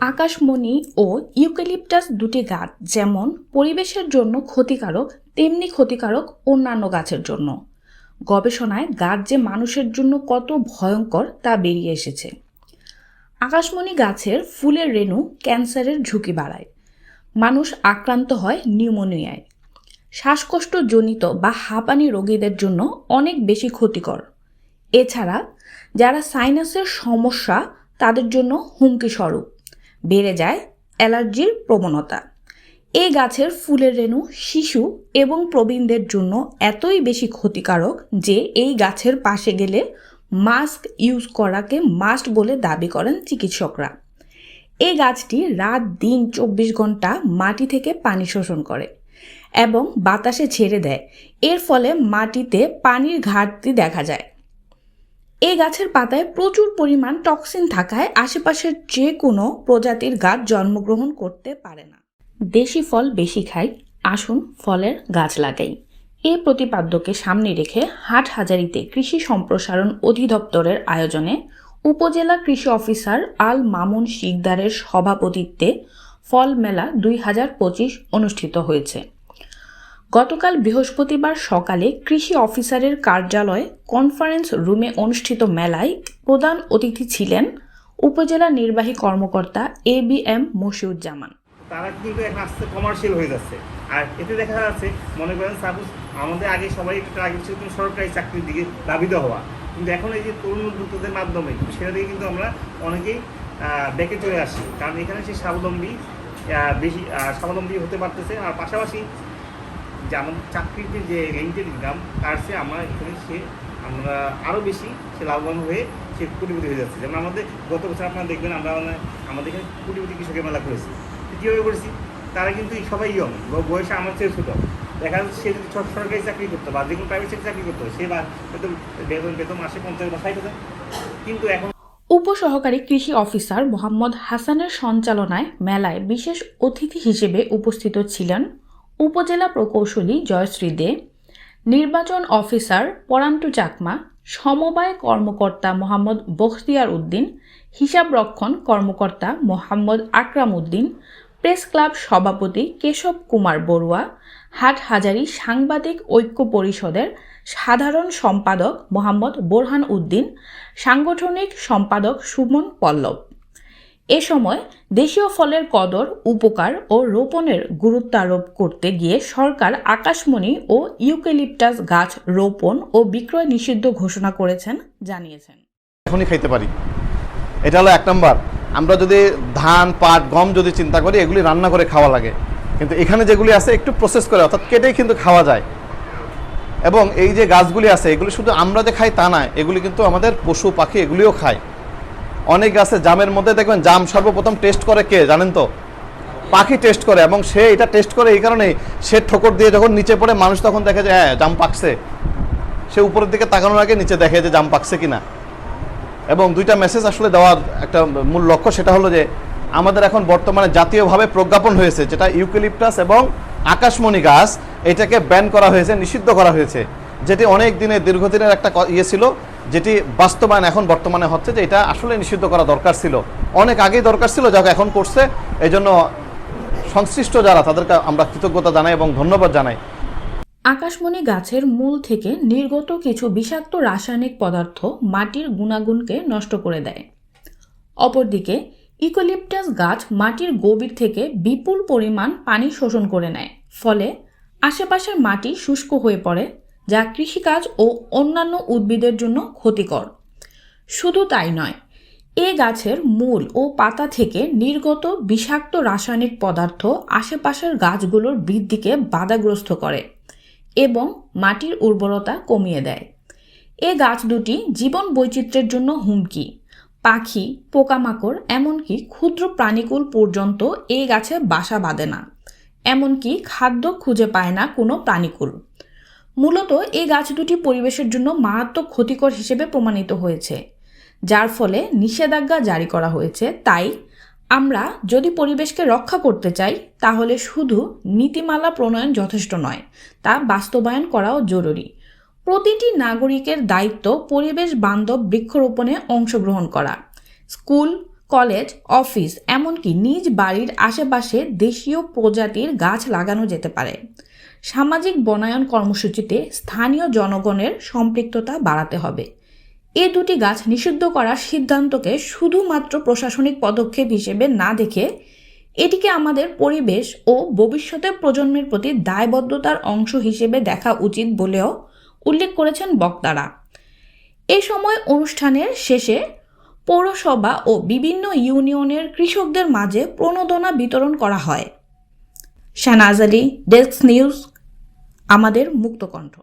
আকাশমণি ও ইউক্যালিপটাস দুটি গাছ যেমন পরিবেশের জন্য ক্ষতিকারক, তেমনি ক্ষতিকারক অন্যান্য গাছের জন্য। গবেষণায় গাছ যে মানুষের জন্য কত ভয়ঙ্কর তা বেরিয়ে এসেছে। আকাশমণি গাছের ফুলের রেণু ক্যান্সারের ঝুঁকি বাড়ায়। মানুষ আক্রান্ত হয় নিউমোনিয়ায়। শ্বাসকষ্টজনিত বা হাঁপানি রোগীদের জন্য অনেক বেশি ক্ষতিকর। এছাড়া যারা সাইনাসের সমস্যা, তাদের জন্য হুমকি স্বরূপ। বেড়ে যায় অ্যালার্জির প্রবণতা। এই গাছের ফুলের রেণু শিশু এবং প্রবীণদের জন্য এতই বেশি ক্ষতিকারক যে এই গাছের পাশে গেলে মাস্ক ইউজ করাকে মাস্ট বলে দাবি করেন চিকিৎসকরা। এই গাছটি রাত দিন চব্বিশ ঘণ্টা মাটি থেকে পানি শোষণ করে এবং বাতাসে ছেড়ে দেয়। এর ফলে মাটিতে পানির ঘাটতি দেখা যায়। এই গাছের পাতায় প্রচুর পরিমাণ টক্সিন থাকায় আশেপাশের যে কোনো প্রজাতির গাছ জন্মগ্রহণ করতে পারে না। দেশি ফল বেশি খাই, আসুন ফলের গাছ লাগাই। এই প্রতিপাদ্যকে সামনে রেখে হাট হাজারিতে কৃষি সম্প্রসারণ অধিদপ্তরের আয়োজনে উপজেলা কৃষি অফিসার আল মামুন শিকদারের সভাপতিত্বে ফল মেলা দুই হাজার পঁচিশ অনুষ্ঠিত হয়েছে। গতকাল বৃহস্পতিবার সকালে কৃষি অফিসারের কার্যালয়ে কনফারেন্স রুমে অনুষ্ঠিত মেলায় প্রধান অতিথি ছিলেন উপজেলা নির্বাহী কর্মকর্তা এ বি এম মশিউজ্জামান। তারা কিন্তু এখন আস্তে কমার্শিয়াল হয়ে যাচ্ছে। আর এতে দেখা যাচ্ছে, মনে করেন সাপোজ আমাদের আগে সবাই একটু টার্গেট ছিল সরকারি চাকরির দিকে দাবিত হওয়া। কিন্তু এখন এই যে তরুণ উদ্যোক্তাদের মাধ্যমে, সেটা দিয়ে কিন্তু আমরা অনেকেই ব্যাকে চলে আসি কারণ এখানে সে স্বাবলম্বী বেশি স্বাবলম্বী হতে পারতেছে আর পাশাপাশি যে আমাদের চাকরির যে- রেন্টের ইনকাম, তার সে আমরা এখানে সে, আমরা আরও বেশি সে লাভবান হয়ে সে কোটিপতি হয়ে যাচ্ছে। যেমন আমাদের গত বছর আপনারা দেখবেন, আমরা মানে আমাদের এখানে কোটিপতি কৃষকের মেলা করেছি। কীভাবে করেছি? তারা কিন্তু সবাই ইয়ং বয়সে আমার চেয়ে ছোটো। দেখা যাচ্ছে সে যদি সর- সরকারি চাকরি করতো বা যে কোনো প্রাইভেট সেক্টর চাকরি করতো, সে বা বেতন বেতন মাসে পঞ্চাশ বা ষাট কিন্তু এখন উপসহকারী কৃষি অফিসার মোহাম্মদ হাসানের সঞ্চালনায় মেলায় বিশেষ অতিথি হিসেবে উপস্থিত ছিলেন উপজেলা প্রকৌশলী জয়শ্রী দে, নির্বাচন অফিসার পরান্টু চাকমা, সমবায় কর্মকর্তা মোহাম্মদ বখতিয়ার উদ্দিন হিসাবরক্ষণ কর্মকর্তা মোহাম্মদ আকরাম উদ্দিন, প্রেস ক্লাব সভাপতি কেশব কুমার বড়ুয়া, হাটহাজারী সাংবাদিক ঐক্য পরিষদের সাধারণ সম্পাদক মোহাম্মদ বোরহান উদ্দিন, সাংগঠনিক সম্পাদক সুমন পল্লব। এ সময় দেশীয় ফলের কদর, উপকার ও রোপণের গুরুত্ব আরোপ করতে গিয়ে সরকার আকাশমণি ও ইউক্যালিপটাস গাছ রোপণ ও বিক্রয় নিষিদ্ধ ঘোষণা করেছেন, জানিয়েছেন। এখনই খাইতে পারি। এটা হলো এক নম্বর। আমরা যদি ধান, পাট, গম যদি চিন্তা করি, এগুলি রান্না করে খাওয়া লাগে। কিন্তু এখানে যেগুলি আছে, একটু প্রসেস করে, অর্থাৎ কেটেই কিন্তু খাওয়া যায়। এবং এই যে গাছগুলি আছে, এগুলি শুধু আমরা যে খাই তা নয়, এগুলি কিন্তু আমাদের পশু, পাখি, এগুলিও খায়। অনেক গাছে জামের মধ্যে। দেখবেন জাম সর্বপ্রথম টেস্ট করে কে জানেন তো? পাখি টেস্ট করে এবং সে এটা টেস্ট করে এই কারণেই সে ঠোকর দিয়ে যখন নিচে পড়ে মানুষ তখন দেখে যে হ্যাঁ জাম পাকছে। সে উপরের দিকে তাকানোর আগে নিচে দেখে যে জাম পাকছে কিনা। এবং দুইটা মেসেজ আসলে দেওয়ার একটা মূল লক্ষ্য সেটা হলো যে, আমাদের এখন বর্তমানে জাতীয়ভাবে প্রজ্ঞাপন হয়েছে, যেটা ইউক্যালিপটাস এবং আকাশমণি গাছ এটাকে ব্যান করা হয়েছে, নিষিদ্ধ করা হয়েছে। যেটি অনেক দিনের, দীর্ঘদিনের একটা ক- ইয়ে ছিল যেটি বাস্তবায়ন এখন বর্তমানে হচ্ছে যে এটা আসলে নিষিদ্ধ করা দরকার ছিল। অনেক আগেই দরকার ছিল, যাকে এখন করছে। এই জন্য সংশ্লিষ্ট যারা, তাদেরকে আমরা কৃতজ্ঞতা জানাই এবং ধন্যবাদ জানাই। আকাশমণি গাছের মূল থেকে নির্গত কিছু বিষাক্ত রাসায়নিক পদার্থ মাটির গুণাগুণকে নষ্ট করে দেয়। অপরদিকে, ইকোলিপটাস গাছ মাটির গভীর থেকে বিপুল পরিমাণ পানি শোষণ করে নেয়। ফলে আশেপাশের মাটি শুষ্ক হয়ে পড়ে যা কৃষিকাজ ও অন্যান্য উদ্ভিদের জন্য ক্ষতিকর। শুধু তাই নয়, এ গাছের মূল ও পাতা থেকে নির্গত বিষাক্ত রাসায়নিক পদার্থ আশেপাশের গাছগুলোর বৃদ্ধিকে বাধাগ্রস্ত করে এবং মাটির উর্বরতা কমিয়ে দেয়। এ গাছ দুটি জীবন বৈচিত্র্যের জন্য হুমকি। পাখি, পোকামাকড়, এমনকি ক্ষুদ্র প্রাণীকুল পর্যন্ত এই গাছে বাসা বাঁধে না। এমনকি খাদ্য খুঁজে পায় না কোনো প্রাণীকুল। মূলত এই গাছ দুটি পরিবেশের জন্য মারাত্মক ক্ষতিকর হিসেবে প্রমাণিত হয়েছে। যার ফলে নিষেধাজ্ঞা জারি করা হয়েছে। তাই আমরা যদি পরিবেশকে রক্ষা করতে চাই, তাহলে শুধু নীতিমালা প্রণয়ন যথেষ্ট নয়, তা বাস্তবায়ন করাও জরুরি। প্রতিটি নাগরিকের দায়িত্ব পরিবেশ বান্ধব বৃক্ষরোপণে অংশগ্রহণ করা। স্কুল, কলেজ, অফিস, এমনকি নিজ বাড়ির আশেপাশে দেশীয় প্রজাতির গাছ লাগানো যেতে পারে। সামাজিক বনায়ন কর্মসূচিতে স্থানীয় জনগণের সম্পৃক্ততা বাড়াতে হবে। এ দুটি গাছ নিষিদ্ধ করার সিদ্ধান্তকে শুধুমাত্র প্রশাসনিক পদক্ষেপ হিসেবে না দেখে এটিকে আমাদের পরিবেশ ও ভবিষ্যতের প্রজন্মের প্রতি দায়বদ্ধতার অংশ হিসেবে দেখা উচিত বলেও উল্লেখ করেছেন বক্তারা। এ সময় অনুষ্ঠানের শেষে পৌরসভা ও বিভিন্ন ইউনিয়নের কৃষকদের মাঝে প্রণোদনা বিতরণ করা হয়। শাহনাজ আলী, ডেস্ক নিউজ আমাদের মুক্তকণ্ঠ।